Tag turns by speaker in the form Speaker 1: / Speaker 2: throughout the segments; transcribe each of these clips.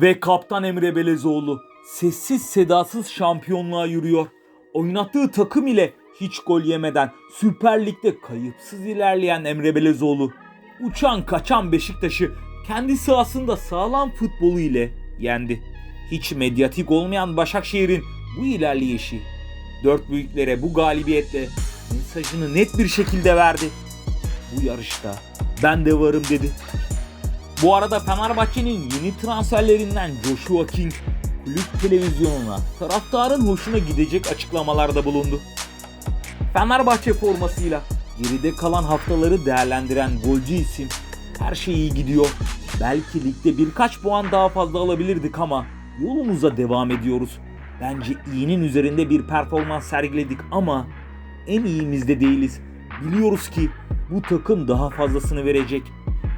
Speaker 1: Ve kaptan Emre Belezoğlu sessiz sedasız şampiyonluğa yürüyor. Oynattığı takım ile hiç gol yemeden Süper Lig'de kayıpsız ilerleyen Emre Belezoğlu uçan kaçan Beşiktaş'ı kendi sahasında sağlam futbolu ile yendi. Hiç medyatik olmayan Başakşehir'in bu ilerleyişi dört büyüklere bu galibiyetle mesajını net bir şekilde verdi. Bu yarışta ben de varım dedi. Bu arada Fenerbahçe'nin yeni transferlerinden Joshua King kulüp televizyonuna taraftarın hoşuna gidecek açıklamalarda bulundu. Fenerbahçe formasıyla geride kalan haftaları değerlendiren golcü isim her şey iyi gidiyor. Belki ligde birkaç puan daha fazla alabilirdik ama yolumuza devam ediyoruz. Bence iyinin üzerinde bir performans sergiledik ama en iyimizde değiliz. Biliyoruz ki bu takım daha fazlasını verecek.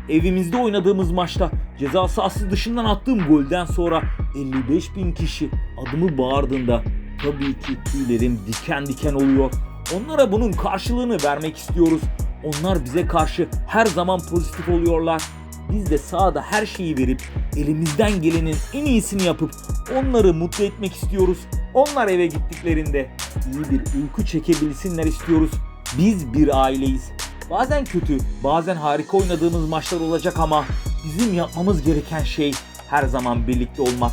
Speaker 1: Evimizde oynadığımız maçta ceza sahası dışından attığım golden sonra 55 bin kişi adımı bağırdığında tabii ki tüylerim diken diken oluyor. Onlara bunun karşılığını vermek istiyoruz. Onlar bize karşı her zaman pozitif oluyorlar. Biz de sahada her şeyi verip elimizden gelenin en iyisini yapıp onları mutlu etmek istiyoruz. Onlar eve gittiklerinde iyi bir uyku çekebilsinler istiyoruz. Biz bir aileyiz. Bazen kötü, bazen harika oynadığımız maçlar olacak ama bizim yapmamız gereken şey her zaman birlikte olmak,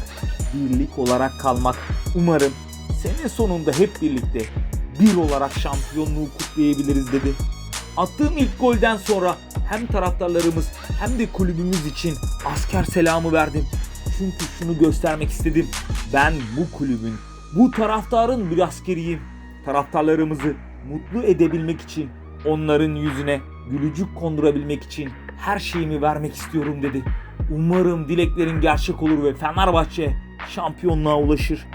Speaker 1: birlik olarak kalmak. Umarım sene sonunda hep birlikte bir olarak şampiyonluğu kutlayabiliriz dedi. Attığım ilk golden sonra hem taraftarlarımız hem de kulübümüz için asker selamı verdim. Çünkü şunu göstermek istedim. Ben bu kulübün, bu taraftarın bir askeriyim. Taraftarlarımızı mutlu edebilmek için, onların yüzüne gülücük kondurabilmek için her şeyimi vermek istiyorum dedi. Umarım dileklerin gerçek olur ve Fenerbahçe şampiyonluğa ulaşır.